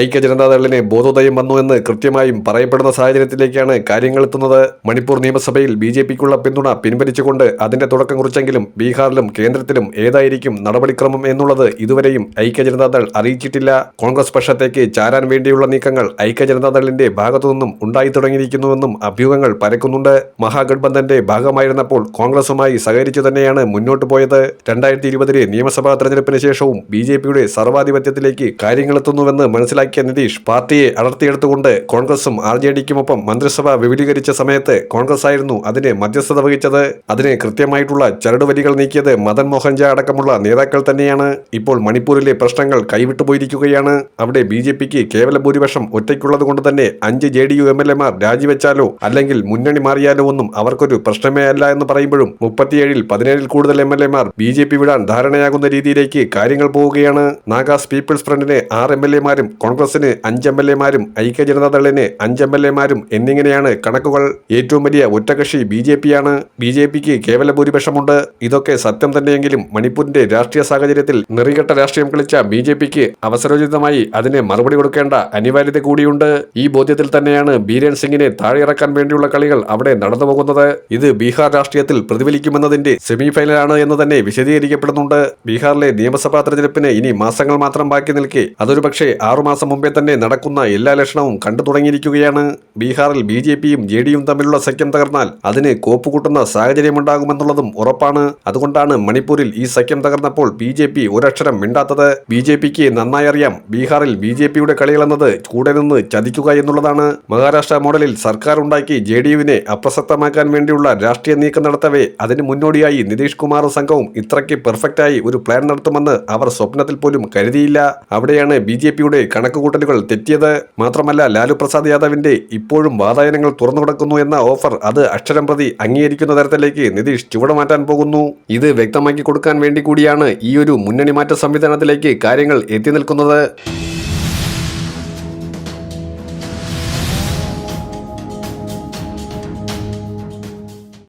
ഐക്യ ജനതാദളിന് ബോധോദയം വന്നു എന്ന് കൃത്യമായും പറയപ്പെടുന്ന സാഹചര്യത്തിലേക്കാണ് കാര്യങ്ങൾ എത്തുന്നത്. മണിപ്പൂർ നിയമസഭയിൽ ബി ജെ പിക്കുള്ള പിന്തുണ പിൻവലിച്ചുകൊണ്ട് അതിന്റെ തുടക്കം കുറിച്ചെങ്കിലും ബീഹാറിലും കേന്ദ്രത്തിലും ഏതായിരിക്കും നടപടിക്രമം എന്നുള്ളത് ഇതുവരെയും ഐക്യ ജനതാദൾ അറിയിച്ചിട്ടില്ല. കോൺഗ്രസ് പക്ഷത്തേക്ക് ചാരാൻ വേണ്ടിയുള്ള നീക്കങ്ങൾ ഐക്യ ജനതാദളിന്റെ ഭാഗത്തുനിന്നും ഉണ്ടായി തുടങ്ങിയിരിക്കുന്നുവെന്നും അഭ്യൂഹങ്ങൾ പരക്കുന്നുണ്ട്. മഹാഗഡ്ബന്ധന്റെ ഭാഗമായിരുന്നപ്പോൾ കോൺഗ്രസുമായി സഹകരിച്ചു തന്നെയാണ് മുന്നോട്ട് പോയത്. രണ്ടായിരത്തി ഇരുപതിലെ നിയമസഭാ തെരഞ്ഞെടുപ്പിന് ശേഷവും ബി ജെ പിയുടെ സർവാധിപത്യത്തിലേക്ക് കാര്യങ്ങളെത്തുന്നുവെന്ന് മനസ്സിലാക്കിയ നിതീഷ് പാർട്ടിയെ അടർത്തിയെടുത്തുകൊണ്ട് കോൺഗ്രസും ആർ ജെ ഡിക്കുമൊപ്പം മന്ത്രിസഭ വിപുലീകരിച്ച സമയത്ത് കോൺഗ്രസ് ആയിരുന്നു അതിന് മധ്യസ്ഥത വഹിച്ചത്. അതിന് കൃത്യമായിട്ടുള്ള ചരടുവലികൾ നീക്കിയത് മദൻ മോഹൻ ജാ അടക്കമുള്ള നേതാക്കൾ തന്നെയാണ്. ഇപ്പോൾ മണിപ്പൂരിലെ പ്രശ്നങ്ങൾ കൈവിട്ടുപോയിരിക്കുകയാണ് അവിടെ ബി ജെ പിക്ക് കേവല ഭൂരിപക്ഷം ഒറ്റയ്ക്കുള്ളത് കൊണ്ട് തന്നെ അഞ്ച് J D U M L എമാർ രാജിവെച്ചാലോ അല്ലെങ്കിൽ മുന്നണി മാറിയാലോ ഒന്നും അവർക്കൊരു പ്രശ്നമേ അല്ല എന്ന് പറയുമ്പോഴും മുപ്പത്തിയേഴിൽ പതിനേഴിൽ കൂടുതൽ എം എൽ എമാർ ബി ജെ പി വിടാൻ ധാരണയാകുന്ന രീതിയിലേക്ക് കാര്യങ്ങൾ പോവുകയാണ്. നാഗാസ് പീപ്പിൾസ് ഫ്രണ്ടിന് ആറ് എം എൽ എമാരും കോൺഗ്രസിന് അഞ്ച് എം എൽ എമാരും ഐക്യ ജനതാദളിന് അഞ്ച് എം എൽ എമാരും എന്നിങ്ങനെയാണ് കണക്കുകൾ. ഏറ്റവും വലിയ ഒറ്റകക്ഷി ബി ജെ പിയാണ്. ബി ജെ പിക്ക് കേവല ഭൂരിപക്ഷമുണ്ട്. ഇതൊക്കെ സത്യം തന്നെയെങ്കിലും മണിപ്പൂരിന്റെ രാഷ്ട്രീയ സാഹചര്യത്തിൽ നിറികെട്ട രാഷ്ട്രീയം കളിച്ച ബി ജെ പിക്ക് അവസരോചിതമായി അതിന് മറുപടി കൊടുക്കേണ്ട അനിവാര്യത കൂടിയുണ്ട്. ഈ ബോധ്യത്തിൽ തന്നെയാണ് ബീരേൻ സിംഗിനെ താഴെയിറക്കാൻ വേണ്ടിയുള്ള കളികൾ അവിടെ നടന്നു പോകുന്നത്. ഇത് ബീഹാർ രാഷ്ട്രീയത്തിൽ പ്രതിഫലിക്കുമെന്നതിന്റെ സെമി ഫൈനലാണ് എന്ന് തന്നെ വിശദീകരിക്കപ്പെടുന്നുണ്ട്. ബീഹാറിലെ നിയമസഭാ തെരഞ്ഞെടുപ്പിന് ഇനി മാസങ്ങൾ മാത്രം ബാക്കി നിൽക്കെ. അതൊരു പക്ഷേ ആറുമാസം മുമ്പേ തന്നെ നടക്കുന്ന എല്ലാ ലക്ഷണവും കണ്ടു തുടങ്ങിയിരിക്കുകയാണ്. ബീഹാറിൽ ബി ജെ പിയും ജെ ഡിയും തമ്മിലുള്ള സഖ്യം തകർന്നാൽ അതിന് കോപ്പുകൂട്ടുന്ന സാഹചര്യമുണ്ടാകുമെന്നുള്ളതും ഉറപ്പാണ്. അതുകൊണ്ടാണ് മണിപ്പൂരിൽ ഈ സഖ്യം തകർന്നപ്പോൾ ബി ജെ പി ഒരക്ഷരം മിണ്ടാത്തത്. ബി ജെ പിക്ക് നന്നായി അറിയാം ബീഹാറിൽ ബി ജെ പിയുടെ കളികളെന്നത് കൂടെ നിന്ന് ചതിക്കുക എന്നുള്ളതാണ്. മഹാരാഷ്ട്ര മോഡലിൽ സർക്കാർ ഉണ്ടാക്കി ജെ ഡി യുവിനെ അപ്രസക്തമാക്കാൻ വേണ്ടിയുള്ള രാഷ്ട്രീയ നീക്കം നടത്തവേ അതിന് മുന്നോടിയായി നിതീഷ് കുമാർ സംഘവും ഇത്രയ്ക്ക് പെർഫെക്റ്റായി ഒരു പ്ലാൻ നടത്തുമെന്ന് അവർ സ്വപ്നത്തിൽ പോലും കരുതിയില്ല. അവിടെയാണ് ബി ജെ പിയുടെ കണക്കുകൂട്ടലുകൾ തെറ്റിയത് മാത്രമല്ല ലാലു പ്രസാദ് യാദവിന്റെ ഇപ്പോഴും വാതായനങ്ങൾ തുറന്നു കിടക്കുന്നു എന്ന ഓഫർ അത് അക്ഷരം പ്രതി അംഗീകരിക്കുന്ന തരത്തിലേക്ക് നിതീഷ് ചുവടുമാറ്റാൻ പോകുന്നു. ഇത് വ്യക്തമാക്കി കൊടുക്കാൻ വേണ്ടി കൂടിയാണ് ഈ ഒരു മുന്നണി മാറ്റ സംവിധാനത്തിലേക്ക് കാര്യങ്ങൾ എത്തി നിൽക്കുന്നത്.